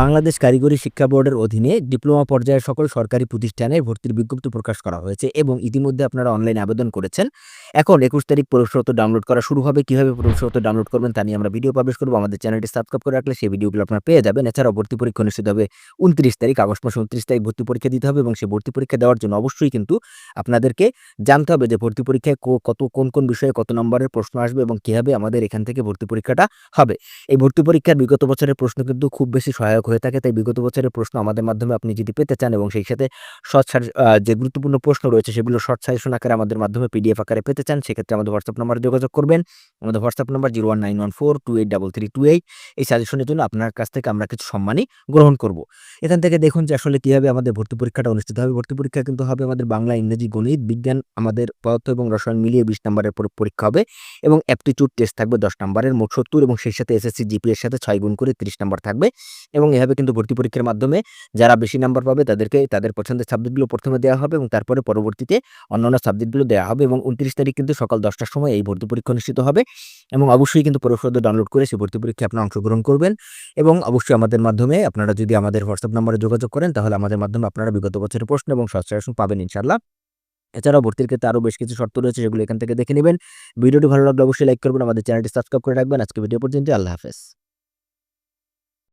বাংলাদেশ কারিগরি শিক্ষা বোর্ডের অধীনে ডিপ্লোমা পর্যায়ের সকল সরকারি প্রতিষ্ঠানে ভর্তির বিজ্ঞপ্তি প্রকাশ করা হয়েছে এবং ইতিমধ্যে আপনারা অনলাইনে আবেদন করেছেন। এখন একুশ তারিখ প্রবেশপত্র ডাউনলোড করা শুরু হবে। কীভাবে প্রবেশপত্র ডাউনলোড করবেন তা নিয়ে আমরা ভিডিও পাবলিশ করব। আমাদের চ্যানেলটি সাবস্ক্রাইব করে রাখলে সেই ভিডিওগুলো আপনারা পেয়ে যাবেন। এছাড়াও ভর্তি পরীক্ষা অনুষ্ঠিত হবে উনত্রিশ তারিখ, আগস্ট মাসে উনত্রিশ তারিখ ভর্তি পরীক্ষা দিতে হবে এবং সেই ভর্তি পরীক্ষা দেওয়ার জন্য অবশ্যই কিন্তু আপনাদেরকে জানতে হবে যে ভর্তি পরীক্ষায় কত কোন কোন বিষয়ে কত নম্বরের প্রশ্ন আসবে এবং কীভাবে আমাদের এখান থেকে ভর্তি পরীক্ষাটা হবে। এই ভর্তি পরীক্ষার বিগত বছরের প্রশ্ন কিন্তু খুব বেশি সহায়ক হয়ে থাকে, তাই বিগত বছরের প্রশ্ন আমাদের মাধ্যমে আপনি যদি পেতে চান এবং সেই সাথে শর্ট যে গুরুত্বপূর্ণ প্রশ্ন রয়েছে সেগুলো শর্ট সাজেশন আকারে আমাদের মাধ্যমে পিডিএফ আকারে পেতে চান, সেক্ষেত্রে আমাদের হোয়াটসঅ্যাপ নাম্বারে যোগাযোগ করবেন। আমাদের WhatsApp number zero one nine one four two eight double three two eight এই সাজেশনের জন্য আপনার কাছ থেকে আমরা কিছু সম্মানই গ্রহণ করব। এখান থেকে দেখুন যে আসলে কীভাবে আমাদের ভর্তি পরীক্ষাটা অনুষ্ঠিত হবে। ভর্তি পরীক্ষা কিন্তু হবে আমাদের বাংলা, ইংরেজি, গণিত, বিজ্ঞান, আমাদের পদার্থ এবং রসায়ন মিলিয়ে বিশ নম্বরের পর- পরীক্ষা হবে এবং অ্যাপটিটিউড টেস্ট থাকবে দশ নম্বরের, মোট সত্তর এবং সেই সাথে এসএসসি জিপিএর সাথে ছয় গুণ করে ত্রিশ নম্বর থাকবে এবং এভাবে কিন্তু ভর্তি পরীক্ষার মাধ্যমে যারা বেশি নাম্বার পাবে তাদেরকে, তাদের পছন্দের সাবজেক্টগুলো প্রথমে দেওয়া হবে এবং তারপরে পরবর্তীতে অন্যান্য সাবজেক্টগুলো দেওয়া হবে এবং উনত্রিশ তারিখ কিন্তু সকাল দশটার সময় এই ভর্তি পরীক্ষা অনুষ্ঠিত হবে এবং অবশ্যই কিন্তু প্রবেশপত্র ডাউনলোড করে সেই ভর্তি পরীক্ষায় আপনারা অংশগ্রহণ করবেন এবং অবশ্যই আমাদের মাধ্যমে আপনারা যদি আমাদের হোয়াটসঅ্যাপ নম্বরে যোগাযোগ করেন তাহলে আমাদের মাধ্যমে আপনারা বিগত বছরের প্রশ্ন এবং সাজেশন পাবেন ইনশাল্লাহ এছাড়াও ভর্তির ক্ষেত্রে আরও বেশ কিছু শর্ত রয়েছে সেগুলো এখান থেকে দেখে নেবেন। ভিডিওটি ভালো লাগলে অবশ্যই লাইক করবেন, আমাদের চ্যানেলটি সাবস্ক্রাইব করে রাখবেন। আজকে ভিডিও পর্যন্ত আল্লাহ হাফেজ।